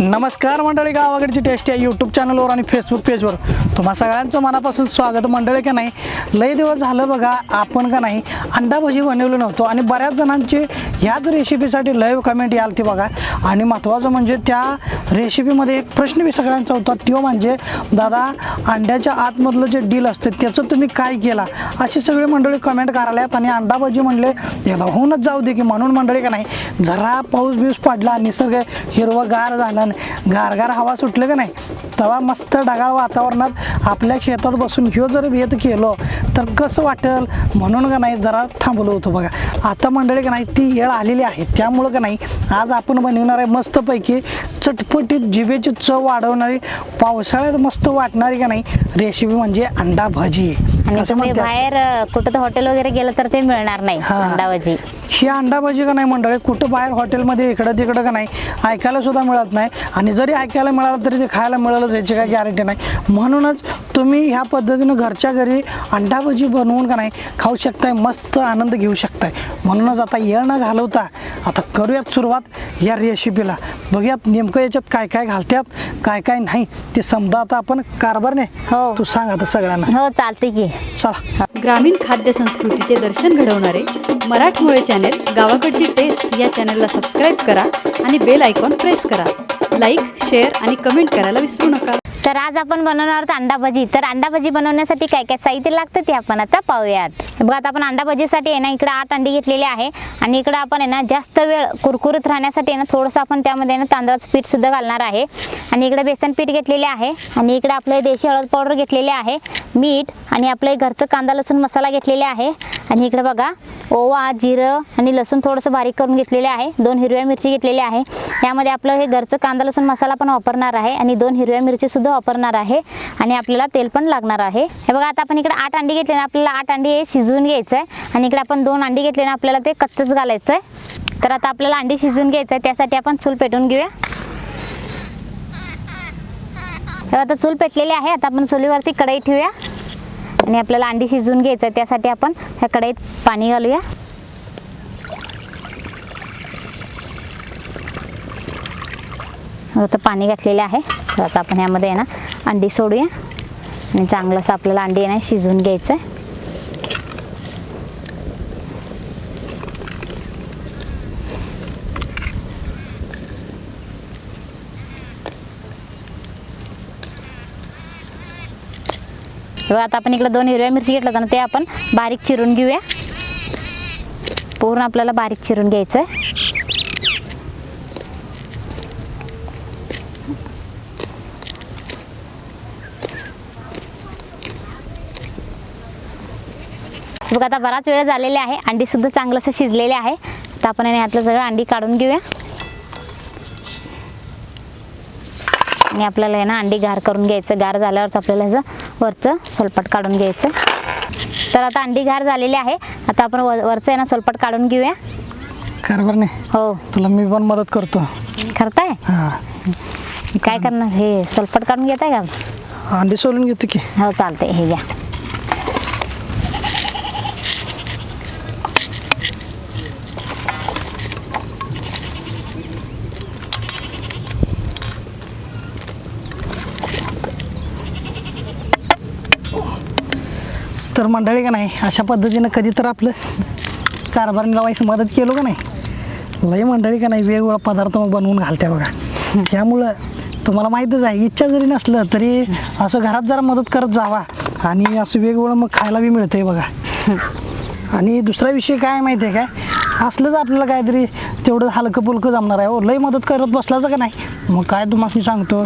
नमस्कार मंडळी गावाकडची टेस्ट या यूट्यूब चॅनलवर आणि फेसबुक पेजवर तुम्हा सगळ्यांचं मनापासून स्वागत. मंडळी का नाही लय दिवस झालं बघा आपण का नाही अंडाभजी बनवलो बनवलं आणि बऱ्याच जणांची ह्याच रेसिपीसाठी लय कमेंट याल ती बघा. आणि महत्त्वाचं म्हणजे त्या रेसिपीमध्ये एक प्रश्न बी सगळ्यांचा होता. तो म्हणजे दादा अंड्याच्या आतमधलं जे डील असतं त्याचं तुम्ही काय केला? अशी सगळी मंडळी कमेंट करायला आणि अंडाभजी म्हणले एकदा होऊनच जाऊ दे की. म्हणून मंडळी का नाही जरा पाऊस बिऊस पडला निसर्ग हिरवंगार झालं. आणि गारगार हवा सुटले का नाही तेव्हा मस्त ढगाळ वातावरणात आपल्या शेतात बसून ह्यो जर भेद केलो तर कसं वाटेल? म्हणून का नाही जरा थांबलो होतो बघा. आता मंडळी का नाही ती येळ आलेली आहे. त्यामुळं का नाही आज आपण बनवणार आहे मस्तपैकी चटपटीत जिभेची चव वाढवणारी पावसाळ्यात मस्त वाटणारी का नाही रेसिपी म्हणजे अंडा भाजी. आणि तुम्ही म्हणतात? बाहेर कुठं तर हॉटेल वगैरे गेलं तर ते मिळणार नाही हा. अंडाभाजी ही अंडा भाजी का नाही मंडळी? कुठं बाहेर हॉटेलमध्ये इकडं तिकडं का नाही? ऐकायला सुद्धा मिळत नाही. आणि जरी ऐकायला मिळालं तरी ते खायला मिळालंच याची काही गॅरंटी नाही. म्हणूनच तुम्ही ह्या पद्धतीनं घरच्या घरी अंडा भजी बनवून का नाही खाऊ शकताय मस्त आनंद घेऊ शकताय. म्हणूनच आता येळ न घालवता आता करूयात सुरुवात या रेसिपीला बघूयात नेमकं याच्यात काय काय घालतात काय काय नाही ते समजा आता आपण कारभारने हो. तू सांग आता सगळ्यांना. हो चालते की. चला. ग्रामीण खाद्य संस्कृतीचे दर्शन घडवणारे मराठमोळे चॅनेल गावाकडची टेस्ट या चॅनलला सबस्क्राईब करा आणि बेल आयकॉन प्रेस करा. लाईक शेअर आणि कमेंट करायला विसरू नका. तर आज आपण बनवणार आहोत अंडा भजी तर अंडा भजी बनवण्यासाठी काय काय साहित्य लागतं ते आपण आता पाहूयात. बघा आता आपण अंडा भजीसाठी आहे ना इकडे आठ अंडी घेतलेली आहे. आणि इकडे आपण आहे ना जास्त वेळ कुरकुरीत राहण्यासाठी ना थोडंसं आपण त्यामध्ये ना तांदळाचं पीठ सुद्धा घालणार आहे. आणि इकडे बेसन पीठ घेतलेले आहे. आणि इकडे आपलं देशी हळद पावडर घेतलेले आहे. मीठ आणि आपलं घरचं कांदा लसूण मसाला घेतलेले आहे. आणि इकडे बघा ओवा जिरं आणि लसूण थोडंसं बारीक करून घेतलेले आहे. दोन हिरव्या मिरची घेतलेली आहे. यामध्ये आपलं हे घरचं कांदा लसूण मसाला पण वापरणार आहे आणि दोन हिरव्या मिरची सुद्धा वापरणार आहे आणि आपल्याला तेल पण लागणार आहे. हे बघा आता आपण इकडे आठ अंडी घेतले ना आपल्याला आठ अंडी हे शिजवून घ्यायचं आहे आणि इकडे आपण दोन अंडी घेतले ना आपल्याला ते कच्चच घालायचं आहे तर आता आपल्याला अंडी शिजवून घ्यायचं आहे त्यासाठी आपण चूल पेटून घेऊया. आता चूल पेटलेली आहे आता आपण चुलीवरती कढई ठेवूया. आणि आपल्याला अंडी शिजवून घ्यायचं आहे त्यासाठी आपण ह्या कढईत पाणी घालूया. आता पाणी घातलेले आहे. तर आता आपण ह्यामध्ये आहे ना अंडी सोडूया. आणि चांगलंसं आपल्याला अंडी आहे ना शिजवून घ्यायचं आहे. आता आपण इकडे दोन हिरव्या मिरची घेतलं ना ते आपण बारीक चिरून घेऊया. पूर्ण आपल्याला बारीक चिरून घ्यायचं बघा आता बराच वेळ झालेला आहे अंडी सुद्धा चांगलंसं शिजलेले आहे. तर आपण याने यातलं सगळं अंडी काढून घेऊया. आणि आपल्याला आहे ना अंडी गार करून घ्यायचं गार झाल्यावरच आपल्याला ह्याचं वरचं सोलपट काढून घ्यायचं. तर आता अंडी गार झालेली आहे. आता आपण वर- वरचं आहे ना सोलपट काढून घेऊया. कारभारने हो. तुला मी पण मदत करतो. करताय? हा. काय करणार? हे सोलपट काढून घेताय का? अंडी सोलून घेतो की. हो चालतंय. हे घ्या. तर मंडळी का नाही अशा पद्धतीनं कधी तर आपलं कारभार लावायचं मदत केलो का नाही लय मंडळी का नाही वेगवेगळा पदार्थ मग बनवून घालते बघा. त्यामुळं तुम्हाला माहीतच आहे इच्छा जरी नसलं तरी असं घरात जरा मदत करत जावा आणि असं वेगवेगळं मग खायला बी मिळतंय बघा. आणि दुसरा विषय काय माहिती आहे काय असलंच आपल्याला काहीतरी तेवढं हलकं पुलकं जमणार आहे. हो लय मदत करत बसलाच का नाही? मग काय तुम्हाला सांगतो.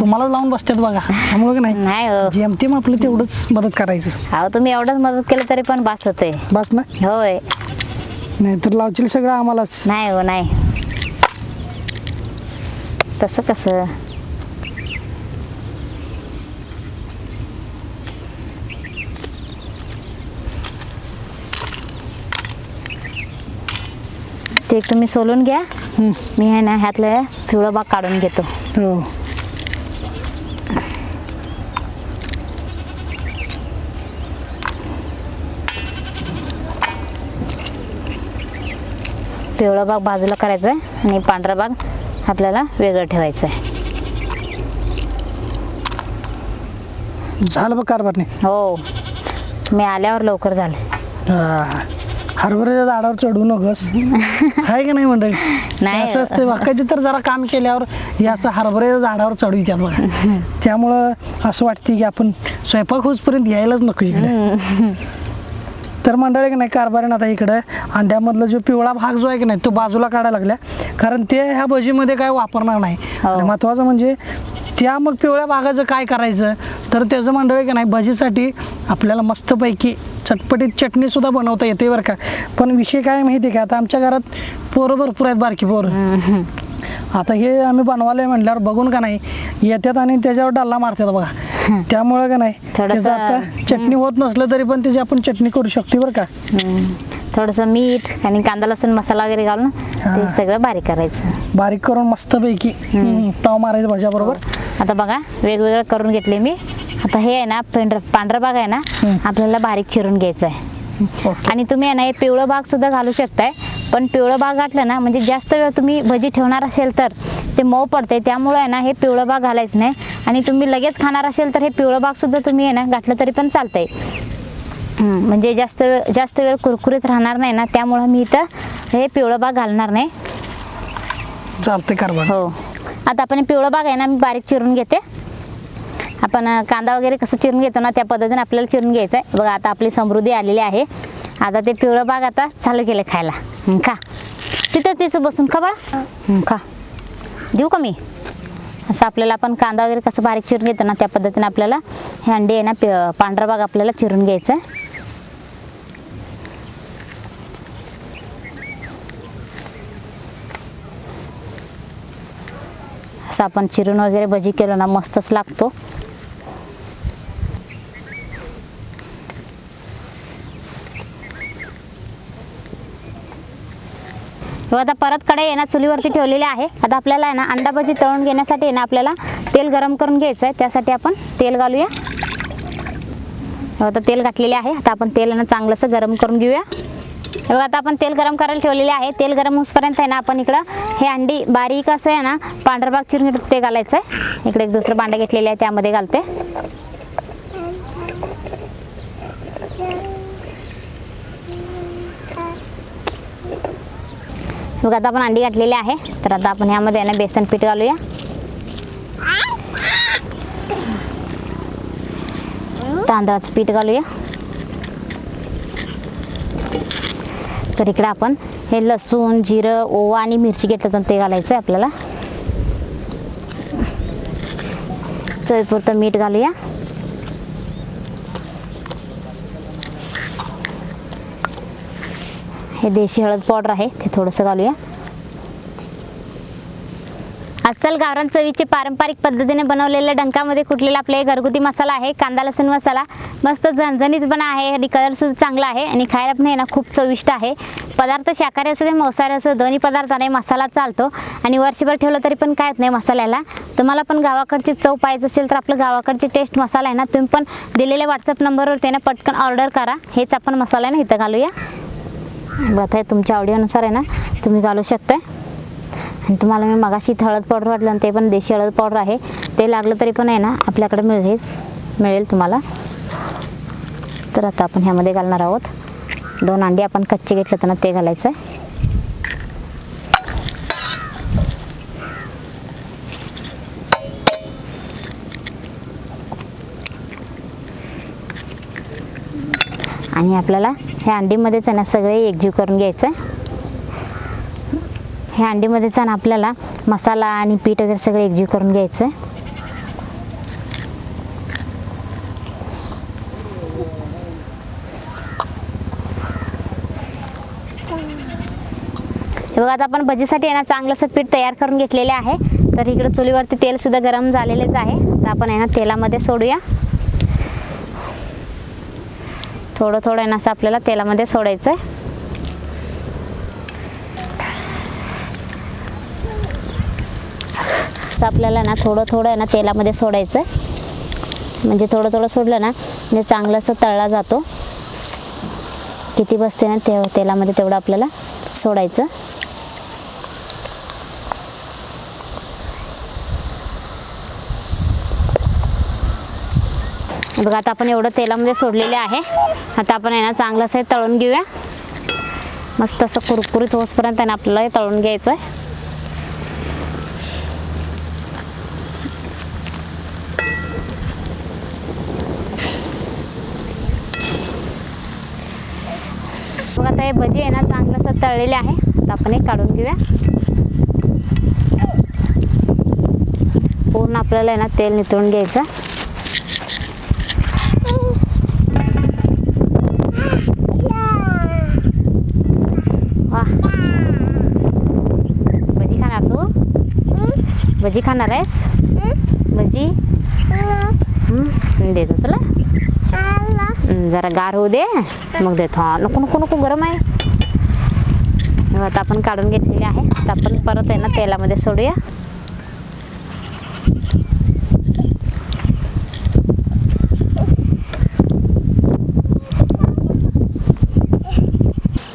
तुम्हाला लावून बसतात बघा. त्यामुळं नाही? नाही हो. जेमतेम आपलं तेवढंच मदत करायचं. अहो तुम्ही एवढंच मदत केलं तरी पण बास होते बस ना? होय. नाहीतर लावशील सगळं आम्हालाच. नाही हो नाही. तसं कसं? ते एक तुम्ही सोलून घ्या. मी आहे ना ह्यातलं पिवळं भाग काढून घेतो. हो. पिवळा भाग बाजूला करायचा आहे आणि पांढरा भाग आपल्याला वेगळं ठेवायचं आहे झालं बघ कारभारने हो. मी आल्यावर लवकर झालं. हरभऱ्याच्या झाडावर चढू नकोस. आहे की नाही मंडळी? नाही. असं असते कधी तर जरा काम केल्यावर हे असं हरभऱ्याच्या झाडावर चढू येतात बघा. त्यामुळं असं वाटते की आपण स्वयंपाक होईपर्यंत यायलाच नको इकडे. तर मंडळी की नाही कारभारीन आता इकडे अंड्यामधला जो पिवळा भाग जो आहे की नाही तो बाजूला काढायला लागल्या. कारण ते ह्या भजीमध्ये काय वापरणार नाही. हो. महत्वाचं म्हणजे त्या मग पिवळ्या भागाचं काय करायचं? तर त्याचं मंडळी की नाही भजीसाठी आपल्याला मस्तपैकी चटपटीत चटणी सुद्धा बनवता येते बरं का. पण विषय काय माहिती आहे का? आता आमच्या घरात पोरं भरपूर आहेत बारकी पोरं. आता हे आम्ही बनवायला म्हणल्यावर बघून का नाही येतात आणि त्याच्यावर डल्ला मारतात बघा. त्यामुळं का नाही थोडंसं, त्याचं आता चटणी होत नसलं तरी पण त्याची आपण चटणी करू शकतो बरं का. थोडंसं मीठ आणि कांदा लसूण मसाला वगैरे घालून हा. ते सगळं बारीक करायचं. बारीक करून मस्तपैकी हम्म. ताव मारायचं भाज्या बरोबर. आता बघा वेगवेगळं करून घेतले मी. आता हे आहे ना पांढर पांढरा भाग आहे ना. आपल्याला बारीक चिरून घ्यायचं आहे. आणि तुम्ही आहे ना हे पिवळं भाग सुद्धा घालू शकताय पण पिवळं भाग घातलं ना म्हणजे जास्त वेळ तुम्ही भजी ठेवणार असेल तर ते मऊ पडते त्यामुळे आहे ना हे पिवळं भाग घालायचं नाही. आणि तुम्ही लगेच खाणार असेल तर हे पिवळं भाग सुद्धा तुम्ही आहे ना घातलं तरी पण चालतंय. म्हणजे जास्त वेळ जास्त वेळ कुरकुरीत राहणार नाही ना त्यामुळं मी इथं हे पिवळं भाग घालणार नाही. चालते हो. आता आपण पिवळं भाग आहे ना मी बारीक चिरून घेते. आपण कांदा वगैरे कसं चिरून घेतो ना त्या पद्धतीने आपल्याला चिरून घ्यायचं आहे. बघा आता आपली समृद्धी आलेली आहे. आता ते पिवळं बाग आता चालू केलं खायला. खा. तिथं तिथं बसून खा बाळा खा. देऊ का मी? असं आपल्याला आपण कांदा वगैरे कसं बारीक चिरून घेतो ना त्या पद्धतीने आपल्याला हे अंडे आहे ना पांढरा भाग आपल्याला चिरून घ्यायचं असं आपण चिरून वगैरे भजी केलो ना मस्तच लागतो. व आता परत कढई आहे ना चुलीवरती ठेवलेली आहे. आता आपल्याला आहे ना अंडा भजी तळून घेण्यासाठी आहे ना आपल्याला तेल गरम करून घ्यायचं आहे. त्यासाठी आपण तेल घालूया. आता तेल घातलेले आहे. आता आपण तेल ना चांगलंसं गरम करून घेऊया. आता आपण तेल गरम करायला ठेवलेले आहे. तेल गरम होऊसपर्यंत आहे ना आपण इकडं हे अंडी बारीक असं आहे ना पांढरबाग चिरून ते घालायचं आहे. इकडे एक दुसरं भांडं घेतलेलं आहे त्यामध्ये घालते. मग आता आपण अंडी घातलेली आहे. तर आता आपण ह्यामध्ये ना बेसन पीठ घालूया. तांदळाचं पीठ घालूया. तर इकडे आपण हे लसूण जिरं ओवा आणि मिरची घेतलं तर ते घालायचं आहे आपल्याला. चवीपुरतं मीठ घालूया. हे देशी हळद पावडर आहे ते थोडंसं घालूया. अस्सल गावरान चवीचे पारंपरिक पद्धतीने बनवलेल्या डंकामध्ये कुटलेला आपले हे घरगुती मसाला आहे कांदा लसूण मसाला मस्त झणझणीत पण आहे आणि कलर सुद्धा चांगला आहे आणि खायला पण आहे ना खूप चविष्ट आहे. पदार्थ शाकाहारी असू दे मांसाहारी असू दोन्ही पदार्थाने मसाला चालतो आणि वर्षभर ठेवलं तरी पण कायच नाही मसाल्याला. तुम्हाला पण गावाकडची चव पाहिजे असेल तर आपलं गावाकडची टेस्ट मसाला आहे ना तुम्ही पण दिलेल्या व्हॉट्सअप नंबरवर त्याने पटकन ऑर्डर करा. हेच आपण मसाला ना इथं घालूया. बघत आहे तुमच्या आवडीनुसार आहे ना तुम्ही घालू शकताय. आणि तुम्हाला मी मगाशी हळद पावडर वाटलं आणि ते पण देशी हळद पावडर आहे. ते लागलं तरी पण आहे ना आपल्याकडे मिळेल मिळेल तुम्हाला. तर आता आपण ह्यामध्ये घालणार आहोत. दोन अंडी आपण कच्चे घेतले तर ना ते घालायचं आहे आणि आपल्याला ह्या अंडीमध्येच आहे ना सगळे एकजीव करून घ्यायचं आहे. ह्या अंडीमध्येच आहे ना आपल्याला मसाला आणि पीठ वगैरे सगळे एकजीव करून घ्यायचं आहे. बघा आता आपण भजीसाठी आहे ना चांगलंसं पीठ तयार करून घेतलेले आहे. तर इकडे चुलीवरती तेल सुद्धा गरम झालेलेच आहे. तर आपण आहे ना तेलामध्ये सोडूया. थोडं थोडं आहे ना असं आपल्याला तेलामध्ये सोडायचं आहे असं आपल्याला ना थोडं थोडं आहे ना तेलामध्ये सोडायचं आहे म्हणजे थोडं थोडं सोडलं ना म्हणजे चांगलं असं तळला जातो. किती बसते ना ते तेलामध्ये तेवढं आपल्याला सोडायचं. बघा आता आपण एवढं तेलामध्ये सोडलेले आहे. आता आपण आहे ना चांगलं असं तळून घेऊया. मस्त असं कुरकुरीत होसपर्यंत आहे ना आपल्याला हे तळून घ्यायचं आहे बघा आता हे भजी आहे ना चांगलं असं तळलेले आहे. आता आपण हे काढून घेऊया. पूर्ण आपल्याला आहे ना तेल नितळून घ्यायचं वा भजी खाणार तू भजी खाणार आहेस? भजी? देतो चला. जरा गार होऊ दे. मग देतो. हा नको नको नको गरम आहे. आता आपण काढून घेतलेली आहे. आता आपण परत आहे ना तेलामध्ये सोडूया.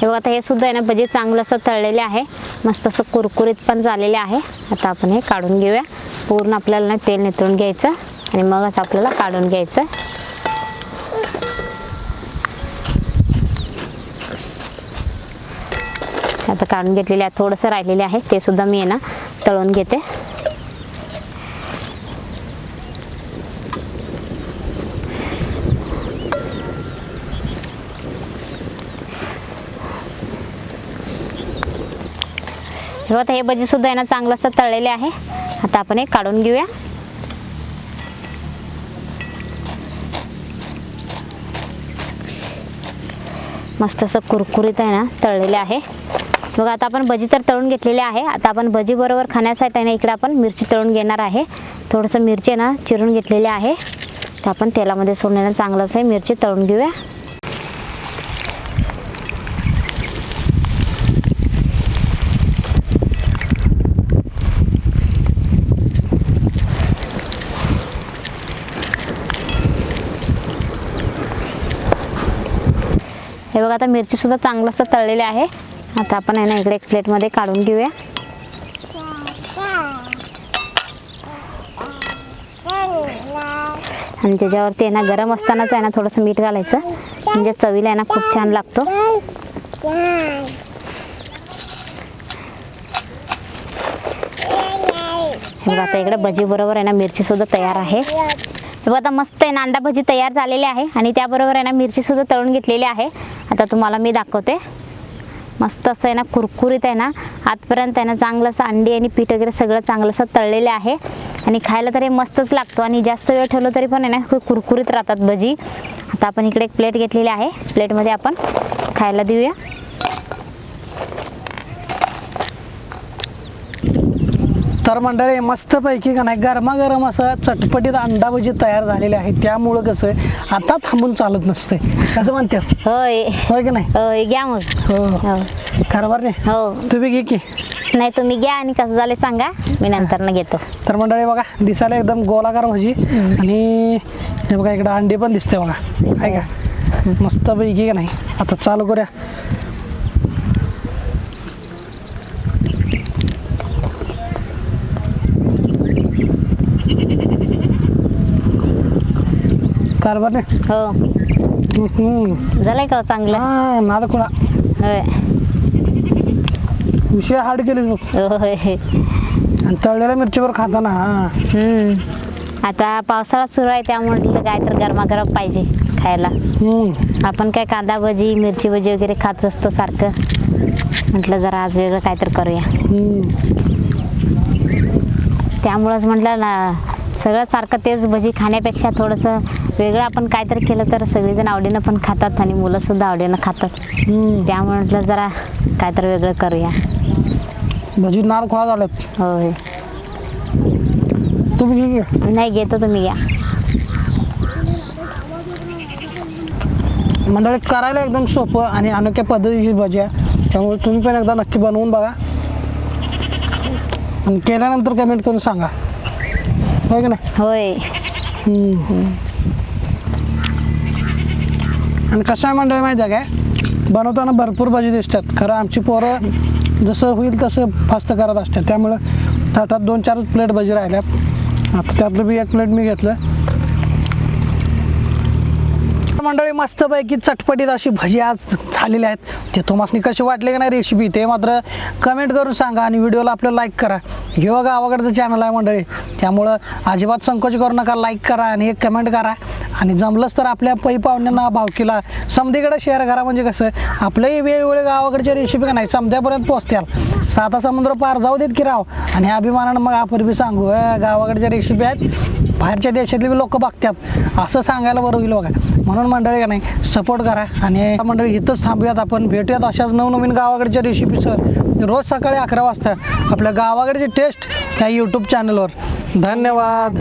हे बघा आता हे सुद्धा आहे ना भजी चांगलं असं तळलेले आहे. मस्त असं कुरकुरीत पण झालेले आहे. आता आपण हे काढून घेऊया. पूर्ण आपल्याला ना तेल नितळून घ्यायचं आणि मगच आपल्याला काढून घ्यायचं. आता काढून घेतलेले आहे थोडंसं राहिलेले आहे. ते सुद्धा मी आहे ना तळून घेते. हे बघा, आता हे भजी सुद्धा आहे ना चांगलं असं तळलेले आहे. आता आपण हे काढून घेऊया. मस्त असं कुरकुरीत आहे ना तळलेले आहे. बघा आता आपण भजी तर तळून घेतलेली आहे. आता आपण भजी बरोबर खाण्यासाठी आहे ना इकडे आपण मिरची तळून घेणार आहे. थोडंसं मिरची ना चिरून घेतलेली आहे. तर आपण तेलामध्ये सोडण्यानं चांगलंच आहे मिरची तळून घेऊया. हे बघा आता मिरची सुद्धा चांगलं असं आहे. आता आपण आहे ना इकडे एक प्लेटमध्ये काढून घेऊया. आणि त्याच्यावरती आहे ना गरम असतानाच आहे ना थोडंसं मीठ घालायचं. म्हणजे चवीला आहे ना खूप छान लागतो. हे बघा आता इकडे भजी बरोबर आहे ना मिरची सुद्धा तयार आहे. तर आता मस्त आहे ना अंडा भजी तयार झालेली आहे आणि त्याबरोबर आहे ना मिरची सुद्धा तळून घेतलेली आहे. आता तुम्हाला मी दाखवते. मस्त असं आहे ना कुरकुरीत आहे ना. आजपर्यंत आहे ना चांगलं असं अंडी आणि पीठ वगैरे सगळं चांगलं असं तळलेलं आहे. आणि खायला तरी मस्तच लागतो आणि जास्त वेळ ठेवलं तरी पण आहे ना खूप कुरकुरीत राहतात भजी. आता आपण इकडे एक प्लेट घेतलेली आहे. प्लेटमध्ये आपण खायला देऊया. तर मंडळी मस्तपैकी का नाही गरमागरम असं चटपटीत अंडा भजी तयार झालेले आहे. त्यामुळं कसं आता थांबून चालत नसते कसं म्हणतेस होय. होय की नाही? होय घ्या मग. हो. हो. कारभार नाही? हो. तुम्ही घे की. नाही तुम्ही घ्या आणि कसं झालं सांगा. मी नंतर न घेतो. तर मंडळी बघा दिसायला एकदम गोलाकार भजी. आणि हे बघा इकडं अंडी पण दिसते बघा. आहे का? मस्त पैकी का नाही? आता चालू करूया. कारभार हो. झालंय का हो चांगलं? हा नाद कुणा होय. विषय हार्ड केलीस बघ होय. आणि तळलेल्या मिरचीवर खाताना हम्म. आता पावसाळा सुरू आहे त्यामुळे काय तर गरमागरम पाहिजे खायला. हम्म. आपण काय कांदा भजी मिरची भजी वगैरे खात असतो सारखं. म्हटलं जरा आज वेगळं काहीतरी करूया. हम्म. त्यामुळंच म्हटलं ना सगळं सारखं तेच भजी खाण्यापेक्षा थोडंसं वेगळं आपण काहीतरी केलं तर सगळेजण आवडीनं पण खातात आणि मुलं सुद्धा आवडीनं खातात. त्यामुळे म्हटलं जरा काहीतरी वेगळं करूया. भजी नाद खुळा झाल्यात होय. तुम्ही घे की. नाही घेतो तुम्ही घ्या. मंडळी करायला एकदम सोपं आणि अनोख्या पद्धतीची भजी आहे. त्यामुळे तुम्ही पण एकदा नक्की बनवून बघा. आणि केल्यानंतर कमेंट करून सांगा. होय की नाही? होय. हम्म. आणि कसं आहे मंडळी माहिती आहे काय? बनवताना भरपूर भजी दिसतात. खरं आमची पोरं जसं होईल तसं फास्ट करत असतात. त्यामुळं ताटात दोन चार प्लेट भजी राहिल्यात. आता त्यातलं बी एक प्लेट मी घेतलं. मंडळी मस्तपैकी चटपटीत अशी भजी आज झालेली आहेत. ते तुम्हाला कशी वाटली की नाही रेसिपी ते मात्र कमेंट करून सांगा आणि व्हिडिओला आपलं लाईक करा. हे गावाकडचं चॅनल आहे मंडळी. त्यामुळं अजिबात संकोच करू नका लाईक करा आणि एक कमेंट करा. आणि जमलंच तर आपल्या पै पाहुण्यांना भावकीला समधीकडे शेअर करा म्हणजे कसं आपलंही वेगवेगळे गावाकडच्या रेसिपी का नाही समध्यापर्यंत पोहोचत्याल. साता समुद्र पार जाऊ देत की राव. आणि अभिमानानं मग आपण बी सांगू गावाकडच्या रेसिपी आहेत बाहेरच्या देशातले बी लोक बघतात असं सांगायला बरं होईल बघा. म्हणून मंडळी का नाही सपोर्ट करा. आणि मंडळी इथंच थांबूयात आपण भेटूयात अशाच नवनवीन गावाकडच्या रेसिपीचं रोज सकाळी अकरा वाजता आपल्या गावाकडची टेस्ट त्या यूट्यूब चॅनलवर धन्यवाद.